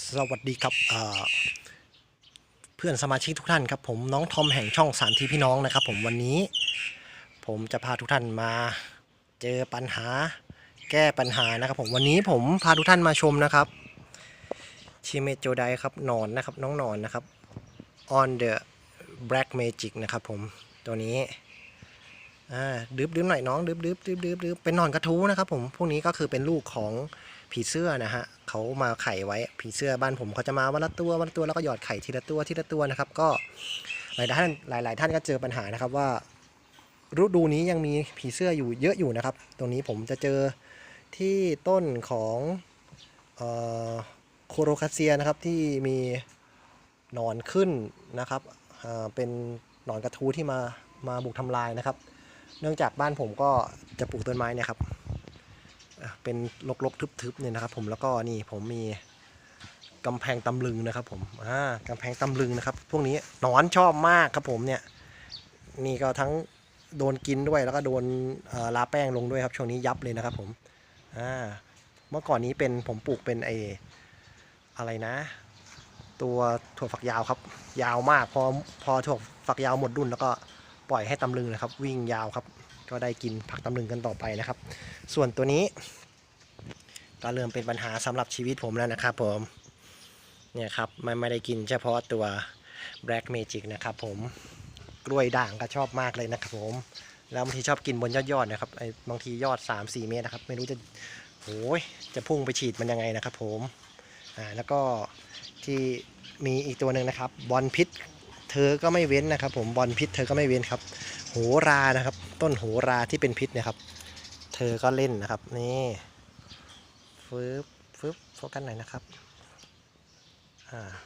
สวัสดีครับเพื่อนสมาชิกทุกท่านครับผมน้องทอมแห่งช่องสามทีพี่น้องนะครับผมวันนี้ ผมจะพาทุกท่านมาเจอปัญหาแก้ปัญหานะครับผมวันนี้ผมพาทุกท่านมาชมนะครับชิเมโจไดครับนอนนะครับน้องนอนนะครับ on the black magic นะครับผมตัวนี้อ่าดืบดืบหน่อยน้องดืบดืบดืบดืบดืบเป็นนอนกระทู้นะครับผมพวกนี้ก็คือเป็นลูกของผีเสื้อนะฮะ เขามาไข่ไว้ผีเสื้อบ้านผมเขาจะมาวันละตัววันละตัวแล้วก็หยอดไข่ทีละตัวทีละตัวนะครับ ก็หลายท่านหลาย ๆ ท่านก็เจอปัญหานะครับว่าฤดูนี้ยังมีผีเสื้ออยู่เยอะอยู่นะครับ ตรงนี้ผมจะเจอที่ต้นของโคโรคาเซียนะครับที่มีหนอนขึ้นนะครับเเป็นหนอนกระทูที่มามาบุกทำลายนะครับ เนื่องจากบ้านผมก็จะปลูกต้นไม้เนี่ยครับ เป็นรกๆทึบๆเนี่ยนะครับผมแล้วก็นี่ผมมีกำแพงตำลึงนะครับผมอ่ากำแพงตำลึงนะครับ พวกนี้หนอนชอบมากครับผมเนี่ยนี่ก็ทั้งโดนกินด้วยแล้วก็โดนลาแป้งลงด้วยครับ ช่วงนี้ยับเลยนะครับผมอ่าเมื่อก่อนนี้เป็นผมปลูกเป็นไออะไรนะ ตัวถั่วฝักยาวครับ ยาวมากพอพอถั่วฝักยาวหมดรุ่นแล้วก็ปล่อยให้ตำลึงนะครับ วิ่งยาวครับ ก็ได้กินผักตำลึงกันต่อไปนะครับ ส่วนตัวนี้ก็เริ่มเป็นปัญหาสำหรับชีวิตผมแล้วนะครับผมเนี่ยครับไม่ไม่ได้กินเฉพาะตัว Black Magic นะครับผมกล้วยด่างก็ชอบมากเลยนะครับผมแล้วบางทีชอบกินบนยอดยอดๆนะครับไอ้บางทียอด 3 4 เมตรนะครับ ไม่รู้จะโอ้ยจะพุ่งไปฉีดมันยังไงนะครับผมอ่าแล้วก็ที่มีอีกตัวหนึ่งนะครับบอลพิษ เธอก็ไม่เว้นนะครับ ผมบอลพิษเธอก็ไม่เว้นครับ โหรานะครับ ต้นโหราที่เป็นพิษนะครับ เธอก็เล่นนะครับ นี่ฟึบฟึบโฟกัสหน่อยนะครับ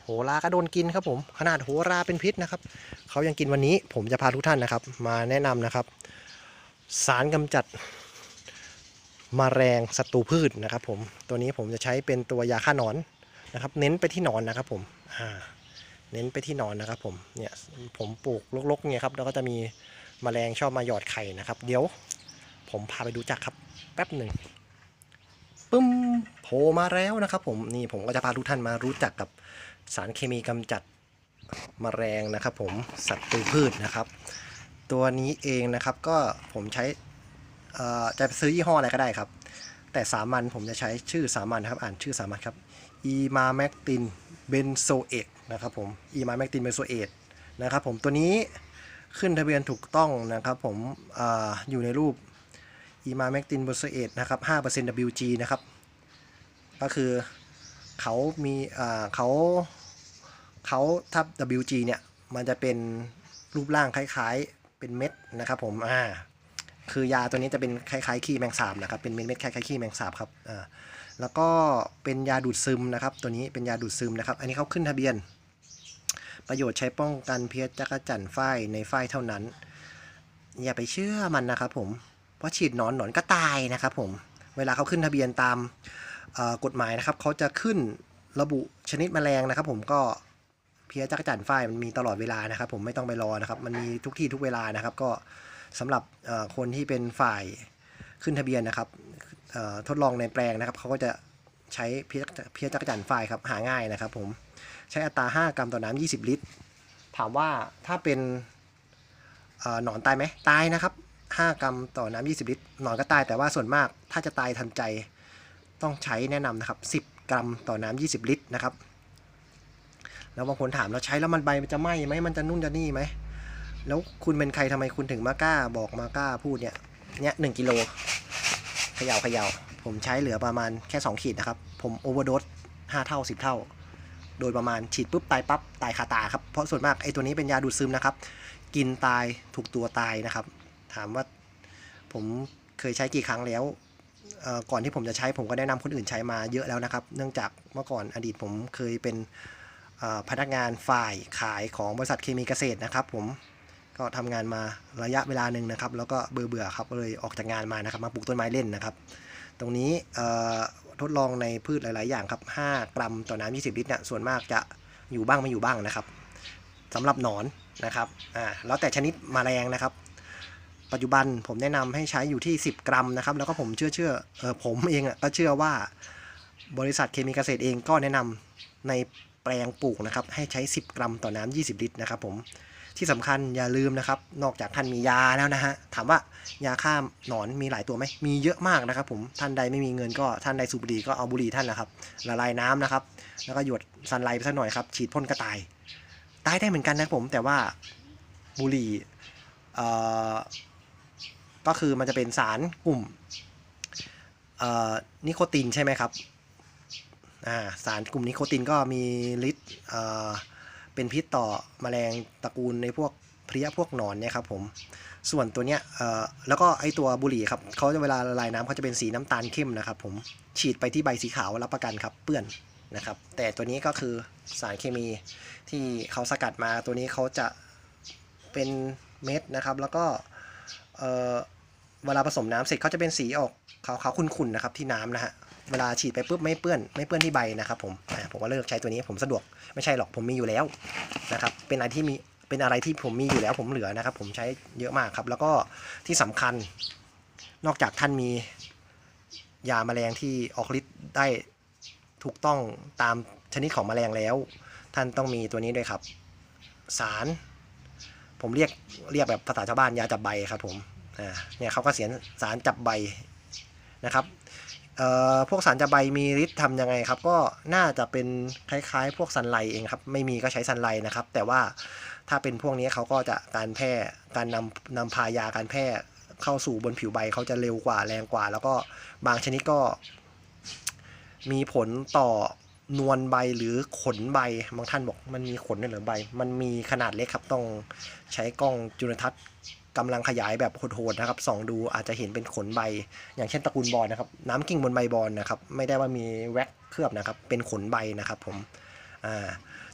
โหราก็โดนกินครับผม ขนาดโหราเป็นพิษนะครับ เขายังกินวันนี้ผมจะพาทุกท่านนะครับ มาแนะนำนะครับ สารกำจัดมแมลงศัตรูพืชนะครับ ผมตัวนี้ผมจะใช้เป็นตัวยาฆ่าหนอนนะครับ เน้นไปที่หนอนนะครับผมอ่า เน้นไปที่นอนนะครับผมเนี่ยผมปลูกรกๆเนี่ยครับแล้วก็จะมีแมลงชอบมาหยอดไข่นะครับ เดี๋ยวผมพาไปดูจักครับ แป๊บหนึ่งปึ้มโผล่มาแล้วนะครับ ผมนี่ผมก็จะพาทุกท่านมารู้จักกับสารเคมีกำจัดมแมลงนะครับ ผมศัตรูพืชนะครับ ตัวนี้เองนะครับก็ผมใช้อ่อจะซื้อยี่ห้ออะไรก็ได้ครับ แต่สามัญผมจะใช้ชื่อสามัญครับอ่านชื่อสามัญครับอีมาแมกติน เบนโซเอตนะครับผมอีมาแมกตินเบนโซเอตนะครับผมตัวนี้ขึ้นทะเบียนถูกต้องนะครับผมออยู่ในรูปอีมาแมกตินเบนโซเอตนะครับ 5% WG นะครับ ก็คือเขามีเขาเขาถ้า WG เนี่ย มันจะเป็นรูปร่างคล้ายๆ เป็นเม็ดนะครับผมอ่า คือยาตัวนี้จะเป็นคล้ายๆขี้แมงสาบนะครับ เป็นเม็ดๆคล้ายๆขี้แมงสาบครับอ่าแล้วก็เป็นยาดูดซึมนะครับ ตัวนี้เป็นยาดูดซึมนะครับ อันนี้เขาขึ้นทะเบียน ประโยชน์ใช้ป้องกันเพี้ยจักจั่นฝ้ายในฝ้ายเท่านั้น อย่าไปเชื่อมันนะครับผม เพราะฉีดหนอนหนอนก็ตายนะครับผม เวลาเขาขึ้นทะเบียนตามกฎหมายนะครับเขาจะขึ้นระบุชนิดแมลงนะครับ ผมก็เพี้ยจักจั่นฝ้ายมันมีตลอดเวลานะครับ ผมไม่ต้องไปรอนะครับ มันมีทุกที่ทุกเวลานะครับ ก็ สำหรับคนที่เป็นฝ่ายขึ้นทะเบียนนะครับทดลองในแปลงนะครับเขาก็จะใช้เพี้ยจักรจั่นฝ้ายครับหาง่ายนะครับ ผมใช้อัตรา 5 กรัมต่อน้ำ20 ลิตร ถามว่าถ้าเป็นหนอนตายไหมตายนะครับ 5 กรัมต่อน้ำ20 ลิตร หนอนก็ตายแต่ว่าส่วนมากถ้าจะตายทันใจต้องใช้แนะนำนะครับ 10 กรัมต่อน้ำ20 ลิตรนะครับแล้วบางคนถามเราใช้แล้วมันใบมันจะไหม้ไหมมันจะนุ่นจะนี่ไหม แล้วคุณเป็นใครทำไมคุณถึงมากล้าบอกมากล้าพูดเนี่ยเนี่ยหนึ่งกิโลเขย่าเขย่าผมใช้เหลือประมาณแค่ 2 ขีดนะครับ ผมโอเวอร์โดส5เท่า 10 เท่า โดยประมาณฉีดปุ๊บตายปั๊บตายคาตาครับ เพราะส่วนมากไอ้ตัวนี้เป็นยาดูดซึมนะครับ กินตายถูกตัวตายนะครับ ถามว่าผมเคยใช้กี่ครั้งแล้วก่อนที่ผมจะใช้ผมก็แนะนำคนอื่นใช้มาเยอะแล้วนะครับ เนื่องจากเมื่อก่อนอดีตผมเคยเป็นพนักงานฝ่ายขายของบริษัทเคมีเกษตรนะครับ ผม ก็ทำงานมาระยะเวลาหนึ่งนะครับ แล้วก็เบื่อเบื่อครับก็เลยออกจากงานมานะครับ มาปลูกต้นไม้เล่นนะครับ ตรงนี้ทดลองในพืชหลาย ๆ อย่างครับ 5 กรัมต่อน้ำ20 ลิตรเนี่ยส่วนมากจะอยู่บ้างไม่อยู่บ้างนะครับสำหรับหนอนนะครับอ่าแล้วแต่ชนิดแมลงนะครับ ปัจจุบันผมแนะนำให้ใช้อยู่ที่ 10 กรัมนะครับ แล้วก็ผมเชื่อเชื่อเออผมเองอะก็เชื่อว่าบริษัทเคมีเกษตรเองก็แนะนำในแปลงปลูกนะครับ ให้ใช้ 10 กรัมต่อน้ำ20 ลิตรนะครับผม ที่สำคัญอย่าลืมนะครับ นอกจากท่านมียาแล้วนะฮะถามว่ายาฆ่าหนอนมีหลายตัวไหมมีเยอะมากนะครับ ผมท่านใดไม่มีเงินก็ท่านใดสูบบุหรี่ก็เอาบุหรี่ท่านนะครับละลายน้ำนะครับ แล้วก็หยดซันไลไปสักหน่อยครับฉีดพ่นกระต่ายตายได้เหมือนกันนะผมแต่ว่าบุหรี่เอ่อก็คือมันจะเป็นสารกลุ่มเอ่อนิโคตินใช่ไหมครับอ่าสารกลุ่มนิโคตินก็มีฤทธิ์ เป็นพิษต่อแมลงตระกูลในพวกเพลี้ยพวกหนอนเนี่ยครับผมส่วนตัวเนี้ยเอ่อแล้วก็ไอตัวบุหรี่ครับเขาจะเวลาละลายน้ำเขาจะเป็นสีน้ำตาลเข้มนะครับผมฉีดไปที่ใบสีขาวรับประกันครับเปื้อนนะครับแต่ตัวนี้ก็คือสารเคมีที่เขาสกัดมาตัวนี้เขาจะเป็นเม็ดนะครับแล้วก็เวลาผสมน้ำเสร็จเขาจะเป็นสีออกขาวๆขุ่นๆนะครับที่น้ำนะฮะ เวลาฉีดไปปุ๊บไม่เปื้อนไม่เปื้อนที่ใบนะครับผมผมก็เลิกใช้ตัวนี้ผมสะดวกไม่ใช่หรอกผมมีอยู่แล้วนะครับเป็นอะไรที่มีเป็นอะไรที่ผมมีอยู่แล้วผมเหลือนะครับ ผมใช้เยอะมากครับ แล้วก็ที่สำคัญนอกจากท่านมียาแมลงที่ออกฤทธิ์ได้ถูกต้องตามชนิดของแมลงแล้ว ท่านต้องมีตัวนี้ด้วยครับ สาร ผมเรียกเรียกแบบภาษาชาวบ้านยาจับใบครับผมเนี่ยเขาก็เสียนสารจับใบนะครับ พวกสารจับใบมีฤทธิ์ทำยังไงครับ ก็น่าจะเป็นคล้ายๆ พวกซันไลเองครับ ไม่มีก็ใช้ซันไลนะครับ แต่ว่าถ้าเป็นพวกนี้เขาก็จะการแพร่การนำนำพายาการแพร่เข้าสู่บนผิวใบเขาจะเร็วกว่าแรงกว่า แล้วก็บางชนิดก็ มีผลต่อนวลใบหรือขนใบบางท่านบอกมันมีขนด้วยหรือใบ มันมีขนาดเล็กครับต้องใช้กล้องจุลทรรศน์ กำลังขยายแบบโหดๆนะครับส่องดูอาจจะเห็นเป็นขนใบ อย่างเช่นตระกูลบอลนะครับน้ำกิ่งบนใบบอลนะครับไม่ได้ว่ามีแว็กเคลือบนะครับเป็นขนใบนะครับผมอ่า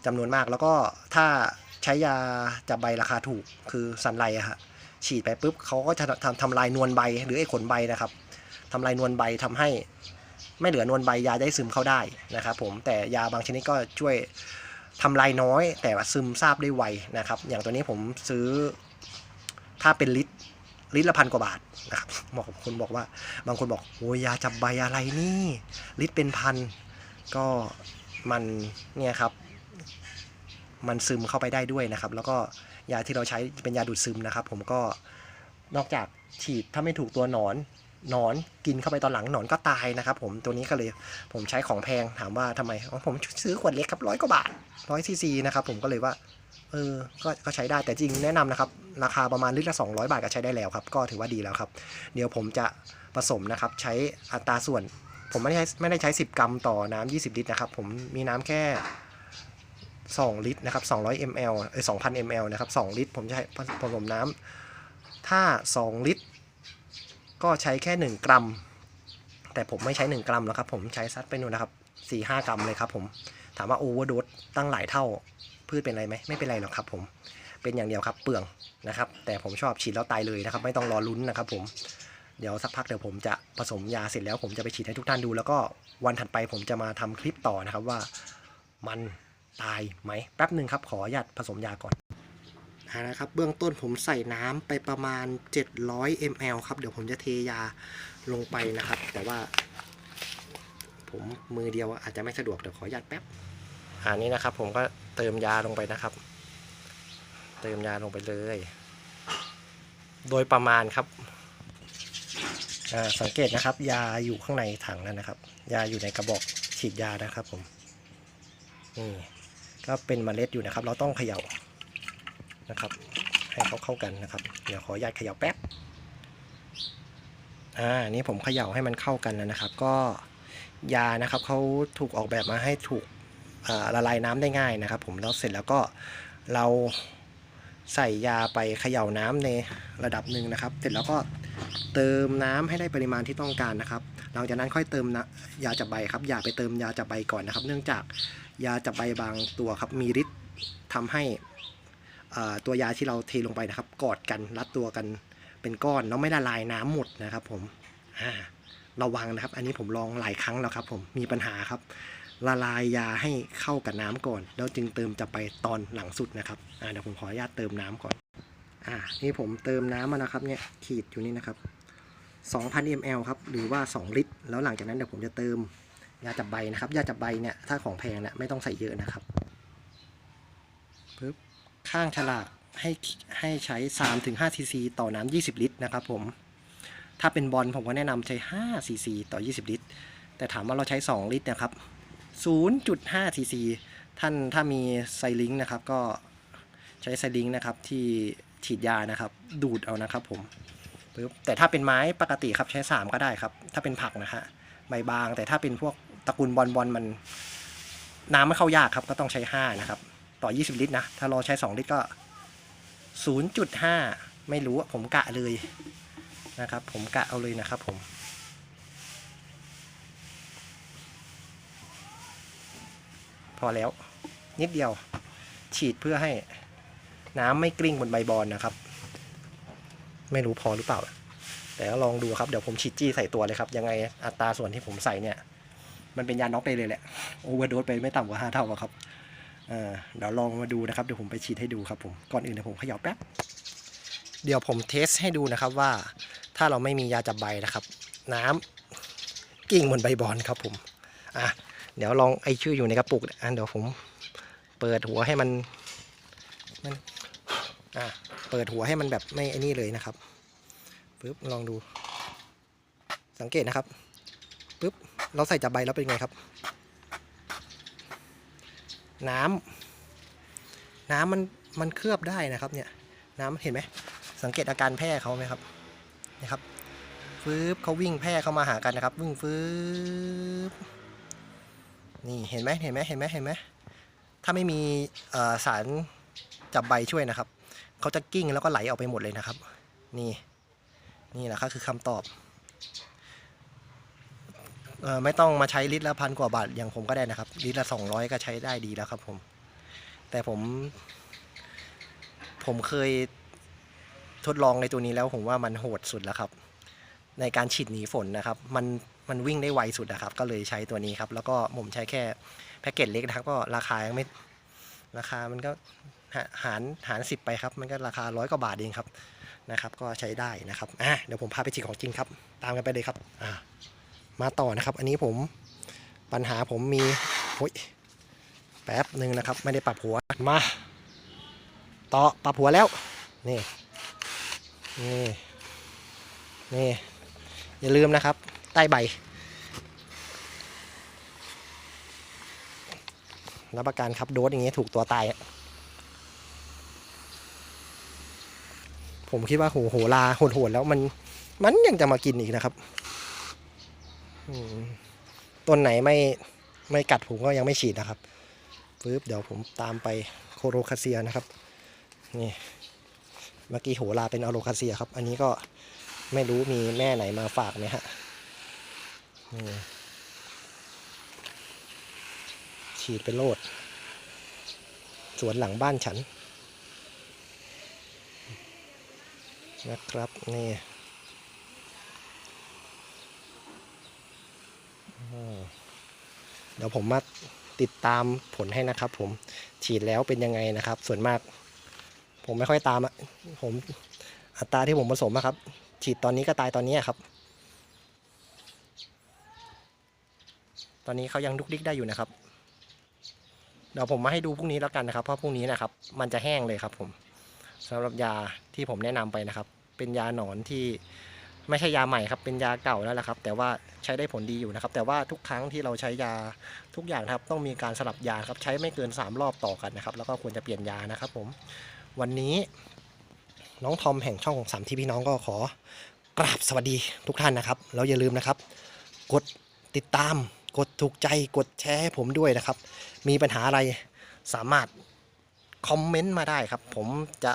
จำนวนมากแล้วก็ถ้าใช้ยาจับใบราคาถูกคือซันไลอะฮะฉีดไปปุ๊บเขาก็จะทำทำลายนวลใบหรือไอ้ขนใบนะครับทำลายนวลใบทำให้ไม่เหลือนวลใบยาได้ซึมเข้าได้นะครับผมแต่ยาบางชนิดก็ช่วยทำลายน้อย แต่ซึมซาบได้ไวนะครับ อย่างตัวนี้ผมซื้อ ถ้าเป็นลิตรลิตรละพันกว่าบาทนะครับบอกคนบอกว่า บางคนบอกโอ้ยยาจับใบอะไรนี่ ลิตรเป็นพันก็มันเนี่ยครับ มันซึมเข้าไปได้ด้วยนะครับ แล้วก็ยาที่เราใช้เป็นยาดูดซึมนะครับ ผมก็นอกจากฉีดถ้าไม่ถูกตัวหนอนหนอนกินเข้าไปตอนหลังหนอนก็ตายนะครับ ผมตัวนี้ก็เลยผมใช้ของแพงถามว่าทำไมผมซื้อขวดเล็กครับร้อยกว่าบาทร้อยซีซีนะครับผมก็เลยว่า เออก็ก็ใช้ได้แต่จริงแนะนำนะครับ ราคาประมาณลิตรละ 200 บาทก็ใช้ได้แล้วครับ ก็ถือว่าดีแล้วครับ เดี๋ยวผมจะผสมนะครับ ใช้อัตราส่วน ผมไม่ได้ใช้ไม่ได้ใช้ 10 กรัมต่อน้ำ20 ลิตรนะครับ ผมมีน้ำแค่ 2 ลิตรนะครับ 200 ml เอ้ย2,000 ml นะครับ 2 ลิตร ผมจะให้ผสมน้ำถ้า 2 ลิตร ก็ใช้แค่ 1 กรัม แต่ผมไม่ใช้ 1 กรัมแล้วครับ ผมใช้ซัดไปนู่นนะครับ4-5 กรัมเลยครับผมถามว่าโอเวอร์โดสตั้งหลายเท่า พืชเป็นไรไหมไม่เป็นไรหรอกครับ ผมเป็นอย่างเดียวครับเปลืองนะครับ แต่ผมชอบฉีดแล้วตายเลยนะครับ ไม่ต้องรอลุ้นนะครับ ผมเดี๋ยวสักพักเดี๋ยวผมจะผสมยาเสร็จแล้ว ผมจะไปฉีดให้ทุกท่านดู แล้วก็วันถัดไปผมจะมาทำคลิปต่อนะครับว่ามันตายไหมแป๊บหนึ่งครับ ขออนุญาตผสมยาก่อนอ่านะครับเบื้องต้นผมใส่น้ำไปประมาณ 700 ml ครับ เดี๋ยวผมจะเทยาลงไปนะครับ แต่ว่า ผมมือเดียวอาจจะไม่สะดวกเดี๋ยวขออนุญาตแป๊บอันนี้นะครับผมก็ เติมยาลงไปนะครับ เติมยาลงไปเลย โดยประมาณครับสังเกตนะครับ ยาอยู่ข้างในถังนั่นนะครับ ยาอยู่ในกระบอกฉีดยานะครับผมนี่ก็เป็นเมล็ดอยู่นะครับ เราต้องเขย่านะครับ ให้เขาเข้ากันนะครับ เดี๋ยวขออนุญาตเขย่าแป๊บอ่านี่ผมเขย่าให้มันเข้ากันแล้วนะครับ ก็ยานะครับเขาถูกออกแบบมาให้ถูก ละลายน้ำได้ง่ายนะครับ ผมแล้วเสร็จแล้วก็เราใส่ยาไปเขย่าน้ำในระดับหนึ่งนะครับ เสร็จแล้วก็เติมน้ำให้ได้ปริมาณที่ต้องการนะครับหลังจากนั้นค่อยเติมนะยาจับใบครับ อย่าไปเติมยาจับใบก่อนนะครับ เนื่องจากยาจับใบบางตัวครับมีฤทธิ์ทำให้ตัวยาที่เราเทลงไปนะครับ กอดกันรัดตัวกันเป็นก้อนแล้วไม่ละลายน้ำหมดนะครับ ผมอ่าระวังนะครับ อันนี้ผมลองหลายครั้งแล้วครับ ผมมีปัญหาครับ ละลายยาให้เข้ากับน้ำก่อน แล้วจึงเติมจะไปตอนหลังสุดนะครับเดี๋ยวผมขออนุญาตเติมน้ำก่อนอ่านี่ผมเติมน้ำมานะครับเนี่ยขีดอยู่นี่นะครับ 2,000 ml ครับหรือว่า 2 ลิตร แล้วหลังจากนั้นเดี๋ยวผมจะเติมยาจับใบนะครับยาจับใบเนี่ยถ้าของแพงเนี่ยไม่ต้องใส่เยอะนะครับปึ๊บข้างฉลากให้ให้ใช้3ถึง5ซีซีต่อน้ำ20 ลิตรนะครับผมถ้าเป็นบอลผมก็แนะนำใช้5ซีซีต่อ 20 ลิตร แต่ถามว่าเราใช้ 2 ลิตรนะครับ 0.5ซีซีท่านถ้ามีไซลิงค์นะครับก็ใช้ไซลิงค์นะครับที่ฉีดยานะครับ ดูดเอานะครับผมปึ๊บแต่ถ้าเป็นไม้ปกติครับใช้ 3 ก็ได้ครับ ถ้าเป็นผักนะฮะใบบาง แต่ถ้าเป็นพวกตระกูลบอลบอลมัน น้ำไม่เข้ายากครับ ก็ต้องใช้ 5 นะครับ ต่อ 20 ลิตรนะ ถ้าเราใช้ 2 ลิตรก็ 0.5 ไม่รู้ผมกะเลยนะครับ ผมกะเอาเลยนะครับผม อแล้ว นิดเดียวฉีดเพื่อให้น้ำไม่กลิ้งบนใบบอลนะครับ ไม่รู้พอหรือเปล่า แต่ก็ลองดูครับ เดี๋ยวผมฉีดจี้ใส่ตัวเลยครับ ยังไงอัตราส่วนที่ผมใส่เนี่ย มันเป็นยาน็อกไปเลยแหละโอเวอร์โดสไปไม่ต่ำกว่าห้าเท่าครับเเดี๋ยวลองมาดูนะครับ เดี๋ยวผมไปฉีดให้ดูครับผมก่อนอื่นเดี๋ยวผมขย่าแป๊บเดี๋ยวผมเทสให้ดูนะครับว่าถ้าเราไม่มียาจับใบนะครับ น้ำกิ้งบนใบบอลครับผมอะ เดี๋ยวลองไอชื่ออยู่ในกระปุกอะเดี๋ยวผมเปิดหัวให้มันมันอะเปิดหัวให้มันแบบไม่ไอ้นี่เลยนะครับปึ๊บลองดู สังเกตนะครับปึ๊บเราใส่จับใบแล้วเป็นไงครับ น้ำน้ำมันมันเคลือบได้นะครับเนี่ยน้ำเห็นไหมสังเกตอาการแพร่เขาไหมครับนี่ครับฟืบเขาวิ่งแพร่เข้ามาหากันนะครับ วิ่งฟืบ นี่เห็นไหมเห็นไหมเห็นไหมเห็นไหมถ้าไม่มีสารจับใบช่วยนะครับเขาจะกิ้งแล้วก็ไหลออกไปหมดเลยนะครับ นี่นี่แหละครับคือคำตอบออไม่ต้องมาใช้ลิตรละพันกว่าบาทอย่างผมก็ได้นะครับลิตรละสองร้อยก็ใช้ได้ดีแล้วครับผม แต่ผม ผมเคยทดลองในตัวนี้แล้วผมว่ามันโหดสุดแล้วครับ ในการฉีดหนีฝนนะครับ มัน มันวิ่งได้ไวสุดนะครับ ก็เลยใช้ตัวนี้ครับ แล้วก็ผมใช้แค่แพ็กเกจเล็กนะครับ ก็ราคายังไม่ราคามันก็หารหารสิบไปครับ มันก็ราคาร้อยกว่าบาทเองครับนะครับ ก็ใช้ได้นะครับอะเดี๋ยวผมพาไปฉีดของจริงครับ ตามกันไปเลยครับอ่ามาต่อนะครับ อันนี้ผมปัญหาผมมีโอ้ยแป๊บหนึ่งนะครับ ไม่ได้ปรับหัวมาต่อปรับหัวแล้ว นี่นี่นี่อย่าลืมนะครับ ใต้ใบ รับประกันครับโดสอย่างเงี้ยถูกตัวตาย ผมคิดว่าโหโหลาโหดๆแล้วมันมันยังจะมากินอีกนะครับต้นไหนไม่ไม่กัดผมก็ยังไม่ฉีดนะครับปึ๊บเดี๋ยวผมตามไปโคโรคาเซียนะครับ นี่เมื่อกี้โหลาเป็นอโรคาเซียครับ อันนี้ก็ไม่รู้มีแม่ไหนมาฝากไหมฮะ นี่ฉีดเป็นโลด สวนหลังบ้านฉัน นะครับ นี่เดี๋ยวผมมาติดตามผลให้นะครับ ผมฉีดแล้วเป็นยังไงนะครับ ส่วนมาก ผมไม่ค่อยตามอะผมอัตราที่ผมผสมอะครับ ฉีดตอนนี้ก็ตายตอนนี้ครับ ตอนนี้เขายังดุกดิกได้อยู่นะครับ เดี๋ยวผมมาให้ดูพรุ่งนี้แล้วกันนะครับ เพราะพรุ่งนี้นะครับ มันจะแห้งเลยครับผมสำหรับยาที่ผมแนะนำไปนะครับ เป็นยาหนอนที่ไม่ใช่ยาใหม่ครับ เป็นยาเก่าแล้วแหละครับ แต่ว่าใช้ได้ผลดีอยู่นะครับ แต่ว่าทุกครั้งที่เราใช้ยาทุกอย่างครับต้องมีการสลับยาครับ ใช้ไม่เกิน 3 รอบต่อกันนะครับ แล้วก็ควรจะเปลี่ยนยานะครับ ผม วันนี้น้องทอมแห่งช่องสามที่พี่น้องก็ขอกราบสวัสดีทุกท่านนะครับ แล้วอย่าลืมนะครับ กดติดตาม กดถูกใจกดแชร์ให้ผมด้วยนะครับ มีปัญหาอะไรสามารถคอมเมนต์มาได้ครับ ผมจะ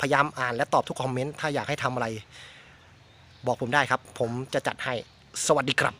พยายามอ่านและตอบทุกคอมเมนต์ถ้าอยากให้ทำอะไร บอกผมได้ครับ ผมจะจัดให้สวัสดีครับ